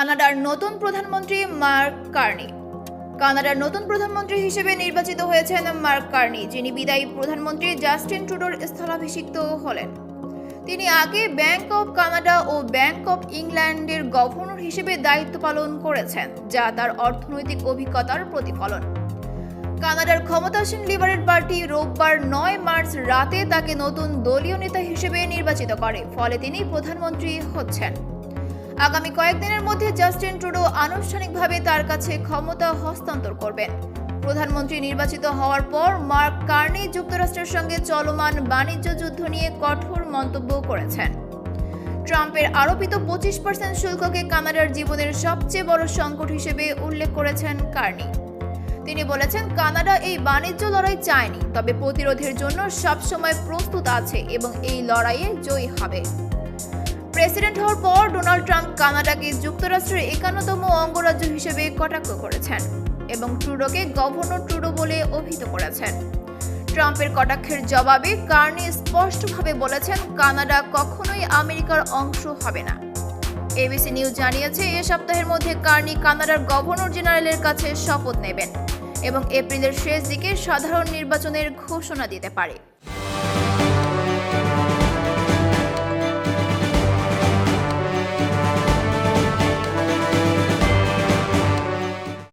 কানাডার নতুন প্রধানমন্ত্রী মার্ক কার্নি। কানাডার নতুন প্রধানমন্ত্রী হিসেবে নির্বাচিত হয়েছেন মার্ক কার্নি, যিনি বিদায়ী প্রধানমন্ত্রী জাস্টিন ট্রুডোর স্থলাভিষিক্ত হলেন। তিনি আগে ব্যাংক অব কানাডা ও ব্যাংক অব ইংল্যান্ডের গভর্নর হিসেবে দায়িত্ব পালন করেছেন, যা তার অর্থনৈতিক অভিজ্ঞতার প্রতিফলন। কানাডার ক্ষমতাসীন লিবারেল পার্টি রোববার নয় মার্চ রাতে তাকে নতুন দলীয় নেতা হিসেবে নির্বাচিত করে, ফলে তিনি প্রধানমন্ত্রী হচ্ছেন। আগামী কয়েকদিনের মধ্যে জাস্টিন ট্রুডো আনুষ্ঠানিকভাবে তার কাছে ক্ষমতা হস্তান্তর করবেন। প্রধানমন্ত্রী নির্বাচিত হওয়ার পর মার্ক কার্নি যুক্তরাষ্ট্রের সঙ্গে চলমান বাণিজ্য যুদ্ধ নিয়ে কঠোর মন্তব্য করেছেন। ট্রাম্পের আরোপিত পঁচিশ পার্সেন্ট শুল্ককে কানাডার জীবনের সবচেয়ে বড় সংকট হিসেবে উল্লেখ করেছেন কার্নি। তিনি বলেছেন, কানাডা এই বাণিজ্য লড়াই চায়নি, তবে প্রতিরোধের জন্য সবসময় প্রস্তুত আছে এবং এই লড়াইয়ে জয়ী হবে। প্রেসিডেন্ট হওয়ার পর ডোনাল্ড ট্রাম্প কানাডাকে যুক্তরাষ্ট্রের একান্নতম অঙ্গরাজ্য হিসেবে কটাক্ষ করেছেন এবং ট্রুডোকে গভর্নর ট্রুডো বলে অভিহিত করেছেন। ট্রাম্পের কটাক্ষের জবাবে কার্নি স্পষ্টভাবে বলেছেন, কানাডা কখনোই আমেরিকার অংশ হবে না। এবিসি নিউজ জানিয়েছে, এ সপ্তাহের মধ্যে কার্নি কানাডার গভর্নর জেনারেলের কাছে শপথ নেবেন এবং এপ্রিলের শেষ দিকে সাধারণ নির্বাচনের ঘোষণা দিতে পারে।